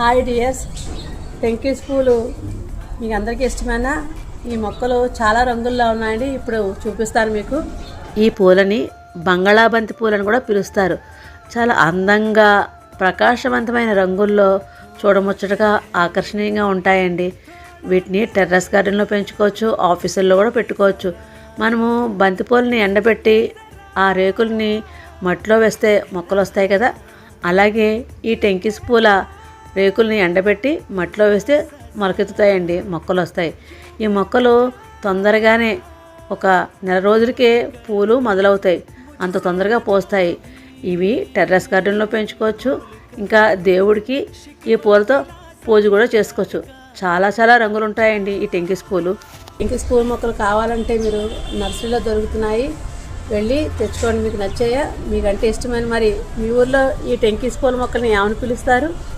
Hi dears. టెంకీస్ పూలు మీకు అందరికీ ఇష్టమైన? ఈ మొక్కలు చాలా రంగుల్లో ఉన్నాయండి. ఇప్పుడు చూపిస్తాను మీకు. ఈ పూలని బంగాళాబంతి పూలని కూడా పిలుస్తారు. చాలా అందంగా ప్రకాశవంతమైన రంగుల్లో చూడముచ్చటగా ఆకర్షణీయంగా ఉంటాయండి. వీటిని టెర్రస్ గార్డెన్లో పెంచుకోవచ్చు ఆఫీసుల్లో కూడా పెట్టుకోవచ్చు. మనము బంతిపూలని ఎండబెట్టి ఆ రేకుల్ని మట్టిలో వేస్తే మొక్కలు వస్తాయి కదా. అలాగే ఈ టెంకిస్ పూల రేకుల్ని ఎండబెట్టి మట్టిలో వేస్తే మొలకెత్తుతాయండి మొక్కలు వస్తాయి ఈ మొక్కలు తొందరగానే ఒక నెల రోజులకే పూలు మొదలవుతాయి. అంత తొందరగా పోస్తాయి. ఇవి టెర్రస్ గార్డెన్లో పెంచుకోవచ్చు. ఇంకా దేవుడికి ఈ పూలతో పూజ కూడా చేసుకోవచ్చు. చాలా చాలా రంగులు ఉంటాయండి ఈ టెంకిస్ పూలు. టెంకిస్ పూల మొక్కలు కావాలంటే మీరు నర్సరీలో దొరుకుతున్నాయి. వెళ్ళి తెచ్చుకోండి. మీకు నచ్చాయా? మీకంటే ఇష్టమైన మరి మీ ఊర్లో ఈ టెంకిస్ పూల మొక్కల్ని ఏమని పిలుస్తారు?